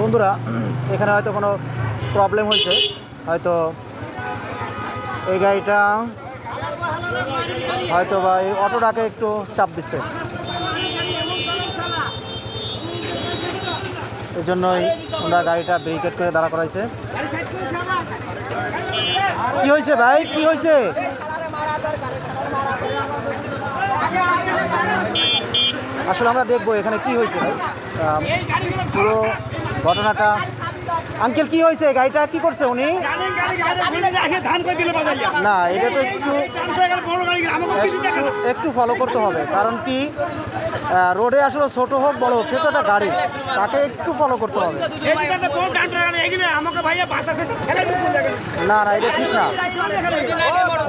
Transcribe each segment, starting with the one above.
বন্ধুরা, এখানে হয়তো কোনো প্রবলেম হয়েছে। হয়তো এই গাড়িটা হয়তো বা এই অটোটাকে একটু চাপ দিচ্ছে। এই জন্যই আমরা গাড়িটা ব্যারিকেড করে দাঁড়া করাইছে। কি হয়েছে ভাই? কি হয়েছে? আসলে আমরা দেখব এখানে কি হয়েছে পুরো ঘটনাটা। আঙ্কেল, কি হয়েছে? গাড়িটা কি করছে উনি? না, এটা তো একটু একটু ফলো করতে হবে। কারণ কি রোডে আসলে ছোট হোক, বড় হোক, সে তো একটা গাড়ি। তাকে একটু ফলো করতে হবে। না না, এটা ঠিক না।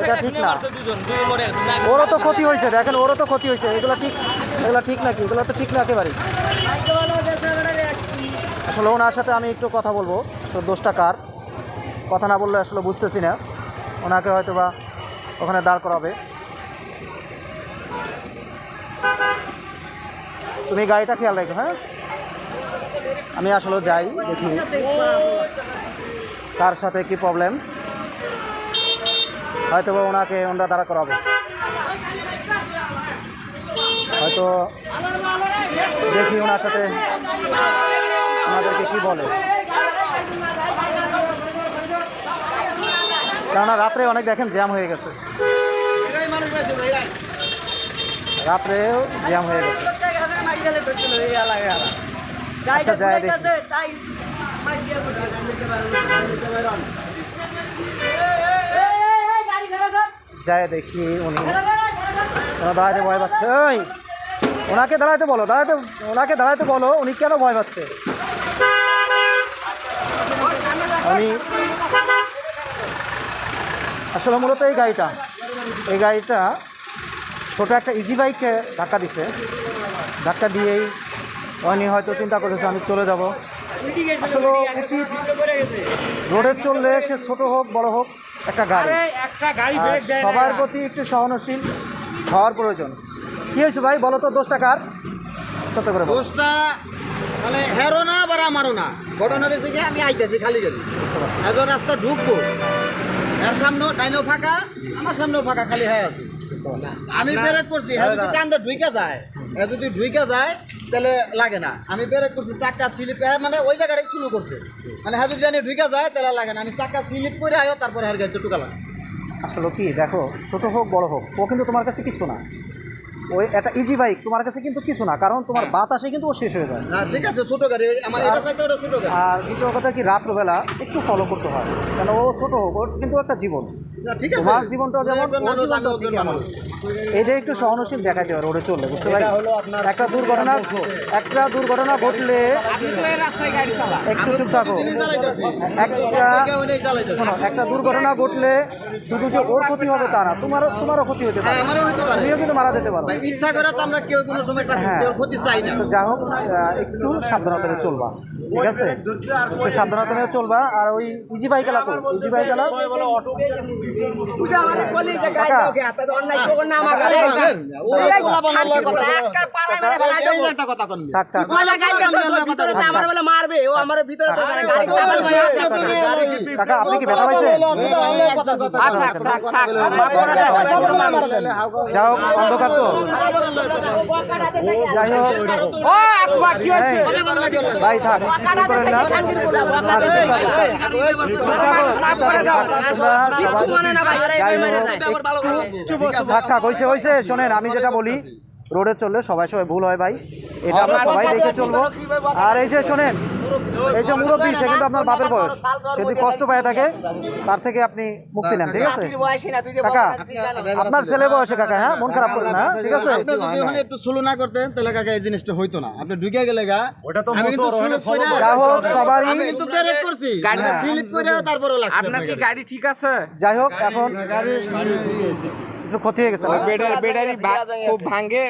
এটা ঠিক না। ওরও তো ক্ষতি হয়েছে, দেখেন, ওরও তো ক্ষতি হয়েছে। এগুলো ঠিক এগুলো ঠিক নাকি? এগুলো তো ঠিক না একেবারেই। আসলে ওনার সাথে আমি একটু কথা বলব তো দোষটা কার? কথা না বললে আসলে বুঝতেছি না। ওনাকে হয়তো বা ওখানে দাঁড় করাবে। তুমি গাড়িটা খেয়াল রাখো হ্যাঁ? আমি আসলে যাই, দেখি। কার সাথে কি প্রবলেম হয়তো বা ওনাকে ওনারা দাঁড়া করাবে। হয়তো দেখি ওনার সাথে ওনাদেরকে কি বলে? কেননা রাত্রে অনেক দেখেন জ্যাম হয়ে গেছে। রাত্রেও জ্যাম হয়ে গেছে। আচ্ছা যাই যায় দেখি উনি। দাঁড়াতে ভয় পাচ্ছে। ওই ওনাকে দাঁড়াতে বলো দাঁড়াতে ওনাকে দাঁড়াতে বলো, উনি কেন ভয় পাচ্ছে? উনি আসলে মূলত এই গাড়িটা এই গাড়িটা ছোটো একটা ইজি বাইকে ধাক্কা দিছে। ধাক্কা দিয়েই উনি হয়তো চিন্তা করেছে আমি চলে যাব। আসলে উচিত রোডে চললে সে ছোট হোক বড় হোক একটা গাড়ি। সবার প্রতি একটু সহনশীল হওয়ার প্রয়োজন। কি হয়েছে ভাই? বলো তো দোষটা কার? সত্য করে দোষটা মানে হেরো না বা আমারও না। ঘটনা হয়েছে কি আমি আইতেছি খালি গাড়ি একজন রাস্তা ঢুকবো। এর সামনেও ডাইনও ফাঁকা আমার সামনেও ফাঁকা খালি হয়ে আছে। আমি ব্রেক করছি হ্যাঁ যদি টান্দে ঢুইকা যায় হ্যাঁ যদি ঢুইকা যায় তাহলে লাগে না। আমি ব্রেক করছি চাক্কা স্লিপ মানে ওই জায়গাটাই শুরু করছে। মানে হ্যাঁ যদি জানি ঢুইকা যায় তাহলে লাগে না। আমি চাক্কা স্লিপ করে আয়ো তারপরে হ্যাঁ গাড়িতে টুকা লাগছে। আসলে কি দেখো ছোট হোক বড় হোক ও কিন্তু তোমার কাছে কিছু না। ওই একটা ইজি বাইক তোমার কাছে কিন্তু কিছু না কারণ তোমার বাতাসে কিন্তু ও শেষ হয়ে যায়। না ঠিক আছে ছোট গাড়ি আমার এটা চাইতে ওটা ছোট গাড়ি। আর দ্বিতীয় কথা কি রাত্রবেলা একটু ফলো করতে হয় কেন ও ছোট হোক ওর কিন্তু একটা জীবন। তোমার জীবনটা যেমন একটু সহনশীল দেখাতে হয় চললে বুঝতে পারি? একটা দুর্ঘটনা একটা দুর্ঘটনা ঘটলে একটু চুপ থাকো। একটা শোনো একটা দুর্ঘটনা ঘটলে শুধু যে ওর ক্ষতি হবে তা না তোমারও তোমারও ক্ষতি হতে হ্যাঁ পারে আমারও হতে পারে। তুমিও কিন্তু মারা যেতে পারো। ইচ্ছা করে তো আমরা কেউ কোনো সময় একটা হ্যাঁ। ক্ষতি চাই না। যা হোক একটু সাবধানতা চলবা। ঠিক আছে? একটু সাবধানতা নিয়ে চলবা। আর ওই ইজি বাইক ইজি বাইক আপনি কি ব্যথা পাইছেন? যাই হোক অন্ধকার তো। যাই হোক। ভাই থাক। কি কইছে হয়েছে শোনেন আমি যেটা বলি রোডে চললে সবাই সবাই ভুল হয় ভাই। এটা আমরা সবাই দেখে। চলবো। আর এই যে শোনেন এই যে মুরব্বী সে কিন্তু আপনার বাপের বয়স। সে যদি কষ্ট পায় থাকে তার থেকে আপনি মুক্তি নেন ঠিক আছে? কাকা আপনার ছেলে বয়সে কাকা হ্যাঁ? মন খারাপ করেন না হ্যাঁ? ঠিক আছে? আপনি যদি ওখানে একটু স্লো না করতেন তাহলে কাকা এই জিনিসটা হইতো না। আপনি ঢুকে গেলে গা আমি কিন্তু স্লো করে যা হোক সবারই আমি কিন্তু ব্রেক করছি। গাড়িটা স্লিপ করে তারপরে লাগছে আপনার কি গাড়ি ঠিক আছে? যাই হোক এখন একটু ক্ষতি হয়ে গেছে? ব্যাটারি খুব ভাঙে।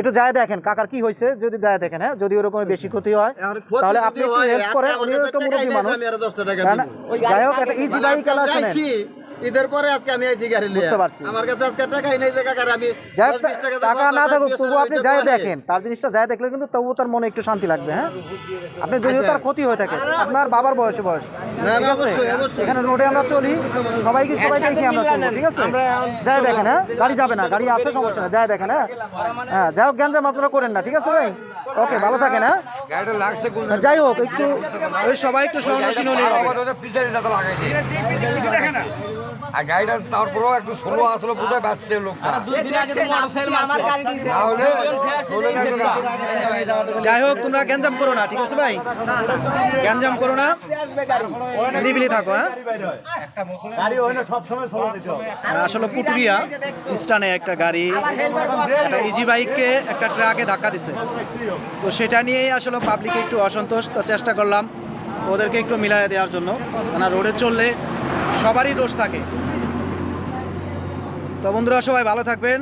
একটু যায় দেখেন কাকার কি হয়েছে? যদি যায় দেখেন হ্যাঁ? যদি ওরকম বেশি ক্ষতি হয় তাহলে আপনি একটু হেল্প করে করেন আমার উনিও কাছে একটু টাকা মুরব্বী মানুষ। আমি আরও 10 টাকা কারণ দিব। যাই হোক একটা ইজি বাইক শোনেন যাইছি, ঈদের পরে আজকে আমি আইছি গাড়ি লিয়ে। বুঝতে পারছি। আমার কাছে আজকে টাকাই নেই যে কাকার আমি যাই 10 20 টাকা না থাকুক তবু আপনি যাই দেখেন তার জিনিসটা যাই দেখলে কিন্তু তবু তার মনে একটু শান্তি লাগবে হ্যাঁ? আপনি যদিও আচ্ছা। তার ক্ষতি হয়ে থাকে আপনার বাবার বয়সে বয়স। না, ঠিক না, আছে? অবশ্যই, অবশ্যই। এখানে রোডে আমরা চলি সবাইকে সবাই দেখি আমরা চলবো ঠিক আছে? যাই দেখেন হ্যাঁ? গাড়ি যাবে না গাড়ি আছে সমস্যা না যাই দেখেন হ্যাঁ? হ্যাঁ যাই হোক গ্যাঞ্জাম আপনারা করেন না ঠিক আছে ভাই? ওকে ভালো থাকেন হ্যাঁ? গাড়িটা লাগছে কোন যাই হোক একটু ওই সবাই একটু সহনশীল হলে হবে পিছারি যাতে লাগাইছে। আর গাড়িটা তারপরেও একটু ষোলো আসলে বোঝায় বাঁচছে লোকটা। যাই হোক তোমরা গ্যাঞ্জাম করো না ঠিক আছে ভাই? গ্যাঞ্জাম করো না। নিরিবিলি থাকো হ্যাঁ? আর আসলে পুটুরিয়া স্টানে একটা গাড়ি একটা ইজি বাইককে একটা ট্রাকে ধাক্কা দিছে। তো সেটা নিয়েই আসলে পাবলিকে একটু অসন্তোষ তো চেষ্টা করলাম ওদেরকে একটু মিলাই দেওয়ার জন্য। কেন রোডে চললে সবারই দোষ থাকে। তো বন্ধুরা সবাই ভালো থাকবেন।